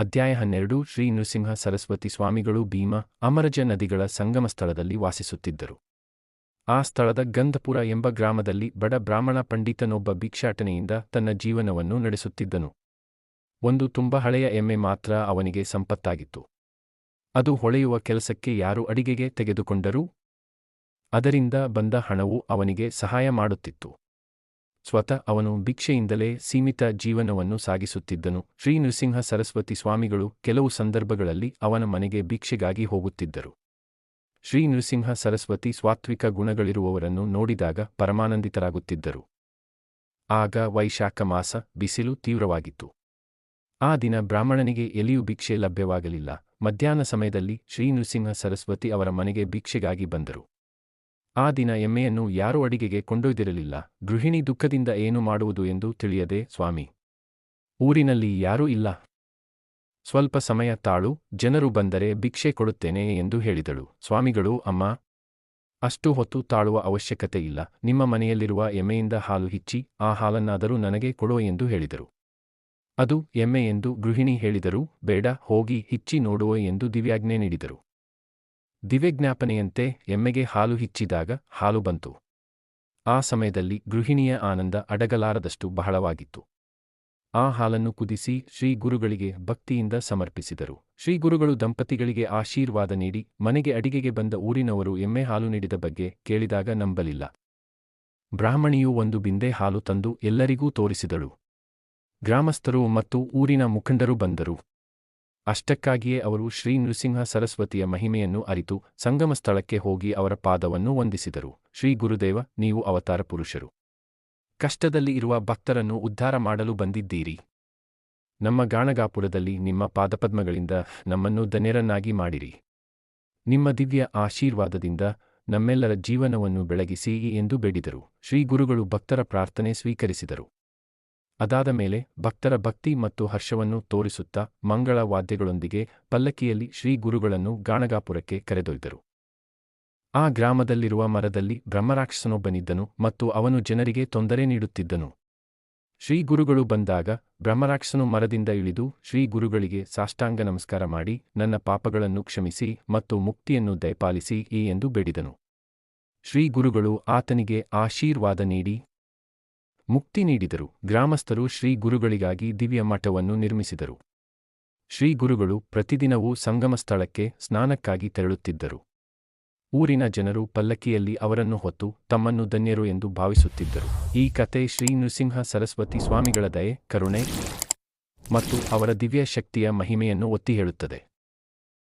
ಅಧ್ಯಾಯ ಹನ್ನೆರಡು ಶ್ರೀ ನೃಸಿಂಹ ಸರಸ್ವತಿ ಸ್ವಾಮಿಗಳು ಭೀಮ, ಅಮರಜ ನದಿಗಳ ಸಂಗಮ ಸ್ಥಳದಲ್ಲಿ ವಾಸಿಸುತ್ತಿದ್ದರು. ಆ ಸ್ಥಳದ ಗಂಧಪುರ ಎಂಬ ಗ್ರಾಮದಲ್ಲಿ ಬಡ ಬ್ರಾಹ್ಮಣ ಪಂಡಿತನೊಬ್ಬ ಭಿಕ್ಷಾಟನೆಯಿಂದ ತನ್ನ ಜೀವನವನ್ನು ನಡೆಸುತ್ತಿದ್ದನು. ಒಂದು ತುಂಬ ಹಳೆಯ ಎಮ್ಮೆ ಮಾತ್ರ ಅವನಿಗೆ ಸಂಪತ್ತಾಗಿತ್ತು. ಅದು ಹೊಳೆಯುವ ಕೆಲಸಕ್ಕೆ ಯಾರು ಅಡಿಗೆಗೆ ತೆಗೆದುಕೊಂಡರೂ? ಅದರಿಂದ ಬಂದ ಹಣವು ಅವನಿಗೆ ಸಹಾಯ ಮಾಡುತ್ತಿತ್ತು. ಸ್ವತಃ ಅವನು ಭಿಕ್ಷೆಯಿಂದಲೇ ಸೀಮಿತ ಜೀವನವನ್ನು ಸಾಗಿಸುತ್ತಿದ್ದನು. ಶ್ರೀ ನೃಸಿಂಹ ಸರಸ್ವತಿ ಸ್ವಾಮಿಗಳು ಕೆಲವು ಸಂದರ್ಭಗಳಲ್ಲಿ ಅವನ ಮನೆಗೆ ಭಿಕ್ಷೆಗಾಗಿ ಹೋಗುತ್ತಿದ್ದರು. ಶ್ರೀ ನೃಸಿಂಹ ಸರಸ್ವತಿ ಸ್ವಾತ್ವಿಕ ಗುಣಗಳಿರುವವರನ್ನು ನೋಡಿದಾಗ ಪರಮಾನಂದಿತರಾಗುತ್ತಿದ್ದರು. ಆಗ ವೈಶಾಖ ಮಾಸ ಬಿಸಿಲು ತೀವ್ರವಾಗಿತ್ತು. ಆ ದಿನ ಬ್ರಾಹ್ಮಣನಿಗೆ ಎಲ್ಲಿಯೂ ಭಿಕ್ಷೆ ಲಭ್ಯವಾಗಲಿಲ್ಲ. ಮಧ್ಯಾಹ್ನ ಸಮಯದಲ್ಲಿ ಶ್ರೀ ನೃಸಿಂಹ ಸರಸ್ವತಿ ಅವರ ಮನೆಗೆ ಭಿಕ್ಷೆಗಾಗಿ ಬಂದರು. ಆ ದಿನ ಎಮ್ಮೆಯನ್ನು ಯಾರೂ ಅಡಿಗೆಗೆ ಕೊಂಡೊಯ್ದಿರಲಿಲ್ಲ. ಗೃಹಿಣಿ ದುಃಖದಿಂದ ಏನು ಮಾಡುವುದು ಎಂದು ತಿಳಿಯದೆ, ಸ್ವಾಮಿ, ಊರಿನಲ್ಲಿ ಯಾರೂ ಇಲ್ಲ. ಸ್ವಲ್ಪ ಸಮಯ ತಾಳು, ಜನರು ಬಂದರೆ ಭಿಕ್ಷೆ ಕೊಡುತ್ತೇನೆ ಎಂದು ಹೇಳಿದಳು. ಸ್ವಾಮಿಗಳು, ಅಮ್ಮ, ಅಷ್ಟು ಹೊತ್ತು ತಾಳುವ ಅವಶ್ಯಕತೆ ಇಲ್ಲ. ನಿಮ್ಮ ಮನೆಯಲ್ಲಿರುವ ಎಮ್ಮೆಯಿಂದ ಹಾಲು ಹಿಚ್ಚಿ, ಆ ಹಾಲನ್ನಾದರೂ ನನಗೆ ಕೊಡುವ ಎಂದು ಹೇಳಿದರು. ಅದು ಎಮ್ಮೆ ಎಂದು ಗೃಹಿಣಿ ಹೇಳಿದರು. ಬೇಡ, ಹೋಗಿ, ಹಿಚ್ಚಿ ನೋಡುವ ಎಂದು ದಿವ್ಯಾಜ್ಞೆ ನೀಡಿದರು. ದಿವ್ಯಜ್ಞಾಪನೆಯಂತೆ ಎಮ್ಮೆಗೆ ಹಾಲು ಹಿಚ್ಚಿದಾಗ ಹಾಲು ಬಂತು. ಆ ಸಮಯದಲ್ಲಿ ಗೃಹಿಣಿಯ ಆನಂದ ಅಡಗಲಾರದಷ್ಟು ಬಹಳವಾಗಿತ್ತು. ಆ ಹಾಲನ್ನು ಕುದಿಸಿ ಶ್ರೀ ಗುರುಗಳಿಗೆ ಭಕ್ತಿಯಿಂದ ಸಮರ್ಪಿಸಿದರು. ಶ್ರೀ ಗುರುಗಳು ದಂಪತಿಗಳಿಗೆ ಆಶೀರ್ವಾದ ನೀಡಿ ಮನೆಗೆ ಅಡಿಗೆಗೆ ಬಂದ ಊರಿನವರು ಎಮ್ಮೆ ಹಾಲು ನೀಡಿದ ಬಗ್ಗೆ ಕೇಳಿದಾಗ ನಂಬಲಿಲ್ಲ. ಬ್ರಾಹ್ಮಣಿಯು ಒಂದು ಬಿಂದೆ ಹಾಲು ತಂದು ಎಲ್ಲರಿಗೂ ತೋರಿಸಿದಳು. ಗ್ರಾಮಸ್ಥರು ಮತ್ತು ಊರಿನ ಮುಖಂಡರು ಬಂದರು. ಅಷ್ಟಕ್ಕಾಗಿಯೇ ಅವರು ಶ್ರೀ ನೃಸಿಂಹ ಸರಸ್ವತಿಯ ಮಹಿಮೆಯನ್ನು ಅರಿತು ಸಂಗಮ ಸ್ಥಳಕ್ಕೆ ಹೋಗಿ ಅವರ ಪಾದವನ್ನು ವಂದಿಸಿದರು. ಶ್ರೀ ಗುರುದೇವ, ನೀವು ಅವತಾರ ಪುರುಷರು. ಕಷ್ಟದಲ್ಲಿ ಇರುವ ಭಕ್ತರನ್ನು ಉದ್ಧಾರ ಮಾಡಲು ಬಂದಿದ್ದೀರಿ. ನಮ್ಮ ಗಾಣಗಾಪುರದಲ್ಲಿ ನಿಮ್ಮ ಪಾದಪದ್ಮಗಳಿಂದ ನಮ್ಮನ್ನು ಧನ್ಯರನ್ನಾಗಿ ಮಾಡಿರಿ. ನಿಮ್ಮ ದಿವ್ಯ ಆಶೀರ್ವಾದದಿಂದ ನಮ್ಮೆಲ್ಲರ ಜೀವನವನ್ನು ಬೆಳಗಿಸಿ ಎಂದು ಬೇಡಿದರು. ಶ್ರೀ ಗುರುಗಳು ಭಕ್ತರ ಪ್ರಾರ್ಥನೆ ಸ್ವೀಕರಿಸಿದರು. ಅದಾದ ಮೇಲೆ ಭಕ್ತರ ಭಕ್ತಿ ಮತ್ತು ಹರ್ಷವನ್ನು ತೋರಿಸುತ್ತಾ ಮಂಗಳ ವಾದ್ಯಗಳೊಂದಿಗೆ ಪಲ್ಲಕ್ಕಿಯಲ್ಲಿ ಶ್ರೀ ಗುರುಗಳನ್ನು ಗಾಣಗಾಪುರಕ್ಕೆ ಕರೆದೊಯ್ದರು. ಆ ಗ್ರಾಮದಲ್ಲಿರುವ ಮರದಲ್ಲಿ ಬ್ರಹ್ಮರಾಕ್ಷಸನೊಬ್ಬನಿದ್ದನು ಮತ್ತು ಅವನು ಜನರಿಗೆ ತೊಂದರೆ ನೀಡುತ್ತಿದ್ದನು. ಶ್ರೀ ಗುರುಗಳು ಬಂದಾಗ ಬ್ರಹ್ಮರಾಕ್ಷಸನು ಮರದಿಂದ ಇಳಿದು ಶ್ರೀ ಗುರುಗಳಿಗೆ ಸಾಷ್ಟಾಂಗ ನಮಸ್ಕಾರ ಮಾಡಿ ನನ್ನ ಪಾಪಗಳನ್ನು ಕ್ಷಮಿಸಿ ಮತ್ತು ಮುಕ್ತಿಯನ್ನು ದಯಪಾಲಿಸಿ ಈ ಎಂದು ಬೇಡಿದನು. ಶ್ರೀ ಗುರುಗಳು ಆತನಿಗೆ ಆಶೀರ್ವಾದ ನೀಡಿ ಮುಕ್ತಿ ನೀಡಿದರು. ಗ್ರಾಮಸ್ಥರು ಶ್ರೀ ಗುರುಗಳಿಗಾಗಿ ದಿವ್ಯ ಮಠವನ್ನು ನಿರ್ಮಿಸಿದರು. ಶ್ರೀ ಗುರುಗಳು ಪ್ರತಿದಿನವೂ ಸಂಗಮ ಸ್ಥಳಕ್ಕೆ ಸ್ನಾನಕ್ಕಾಗಿ ತೆರಳುತ್ತಿದ್ದರು. ಊರಿನ ಜನರು ಪಲ್ಲಕ್ಕಿಯಲ್ಲಿ ಅವರನ್ನು ಹೊತ್ತು ತಮ್ಮನ್ನು ಧನ್ಯರು ಎಂದು ಭಾವಿಸುತ್ತಿದ್ದರು. ಈ ಕತೆ ಶ್ರೀ ನೃಸಿಂಹ ಸರಸ್ವತಿ ಸ್ವಾಮಿಗಳ ದಯೆ, ಕರುಣೆ ಮತ್ತು ಅವರ ದಿವ್ಯ ಶಕ್ತಿಯ ಮಹಿಮೆಯನ್ನು ಒತ್ತಿ ಹೇಳುತ್ತದೆ.